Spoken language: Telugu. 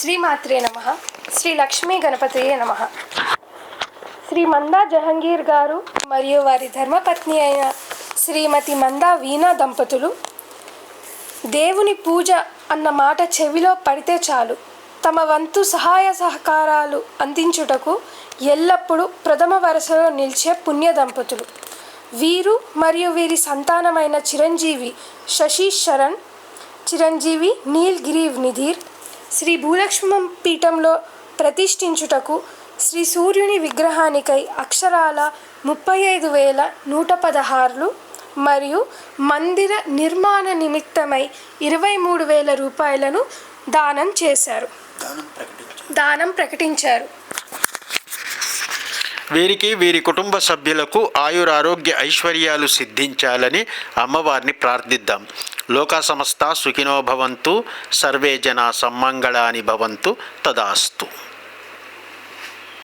శ్రీమాత్రే నమ. శ్రీ లక్ష్మీ గణపతియే నమ. శ్రీ మందా జహంగీర్ గారు మరియు వారి ధర్మపత్ని అయిన శ్రీమతి మందా వీణా దంపతులు దేవుని పూజ అన్న మాట చెవిలో పడితే చాలు. తమ వంతు సహాయ సహకారాలు అందించుటకు ఎల్లప్పుడూ ప్రథమ వరుసలో నిలిచే పుణ్య దంపతులు. వీరు మరియు వీరి సంతానమైన చిరంజీవి శశి శరణ్ చిరంజీవి నీల్ గిరీవ్ నిధీర్ శ్రీ భూలక్ష్మం పీఠంలో ప్రతిష్ఠించుటకు శ్రీ సూర్యుని విగ్రహానికై అక్షరాల ముప్పై ఐదు వేల నూట పదహారులు మరియు మందిర నిర్మాణ నిమిత్తమై ఇరవై మూడు వేల రూపాయలను దానం చేశారు. దానం ప్రకటించు దానం ప్రకటించారు. వీరికి వీరి కుటుంబ సభ్యులకు ఆయురారోగ్య ఐశ్వర్యాలు సిద్ధించాలని అమ్మవారిని ప్రార్థిద్దాం. లోకా సమస్త సుఖినో భవంతు సర్వే జనా సమ్మంగళాని భవంతు తదాస్తు.